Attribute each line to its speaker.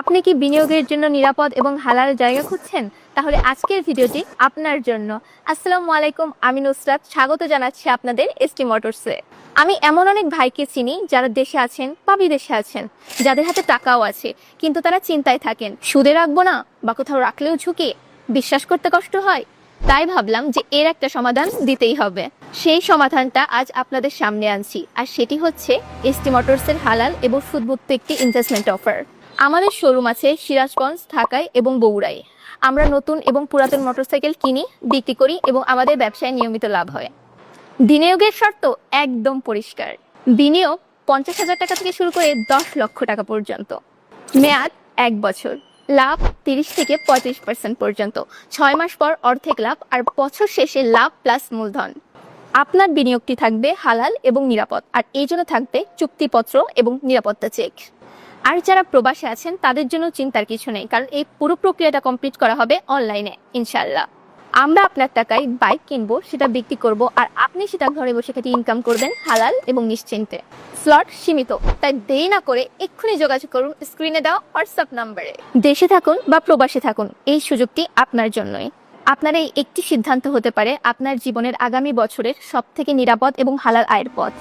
Speaker 1: আপনি কি বিনিয়োগের জন্য নিরাপদ এবং হালাল জায়গা খুঁজছেন? তাহলে আজকের ভিডিওটি আপনার জন্য। আসসালামু আলাইকুম, আমি নুসরাত। স্বাগত জানাচ্ছি আপনাদের এসটি মোটরসে আমি এমন অনেক ভাইকে চিনি যারা দেশে আছেন বা বিদেশে আছেন, যাদের হাতে টাকাও আছে, কিন্তু তারা চিন্তায় থাকেন, সুদে রাখব না বা কোথাও রাখলেও ঝুঁকি? বিশ্বাস করতে কষ্ট হয়? তাই ভাবলাম যে এর একটা সমাধান দিতেই হবে। সেই সমাধানটা আজ আপনাদের সামনে আনছি, আর সেটি হচ্ছে এসটি মোটরসের হালাল এবং সুদমুক্ত একটি ইনভেস্টমেন্ট অফার আমাদের শোরুম আছে সিরাজগঞ্জ ঢাকায় এবং বগুড়ায় আমরা নতুন এবং পুরাতন মোটরসাইকেল কিনি, বিক্রি করি এবং আমাদের ব্যবসায় নিয়মিত লাভ হয়। বিনিয়োগের শর্ত একদম পরিষ্কার। বিনিয়োগ পঞ্চাশ হাজার টাকা থেকে শুরু করে দশ লক্ষ টাকা পর্যন্ত। মেয়াদ এক বছর, লাভ তিরিশ থেকে পঁয়ত্রিশ পার্সেন্ট পর্যন্ত। ছয় মাস পর অর্ধেক লাভ আর বছর শেষে লাভ প্লাস মূলধন। আপনার বিনিয়োগটি থাকবে হালাল এবং নিরাপদ। আর এই জন্য থাকবে চুক্তিপত্র এবং নিরাপত্তা চেক। আর যারা প্রবাসে আছেন, তাদের জন্য চিন্তার কিছু নেই, কারণ এই পুরো প্রক্রিয়াটা কমপ্লিট করা হবে অনলাইনে ইনশাল্লাহ আমরা আপনার টাকায় বাইক কিনবো, সেটা বিক্রি করব, আর আপনি সেটা ঘরে বসে খেটে ইনকাম করবেন হালাল এবং নিশ্চিন্তে। স্লট সীমিত, তাই দেরি না করে এক্ষুনি যোগাযোগ করুন স্ক্রিনে দেওয়া হোয়াটসঅ্যাপ নাম্বারে দেশে থাকুন বা প্রবাসে থাকুন, এই সুযোগটি আপনার জন্যই। আপনার এই একটি সিদ্ধান্ত হতে পারে আপনার জীবনের আগামী বছরের সব থেকে নিরাপদ এবং হালাল আয়ের পথ।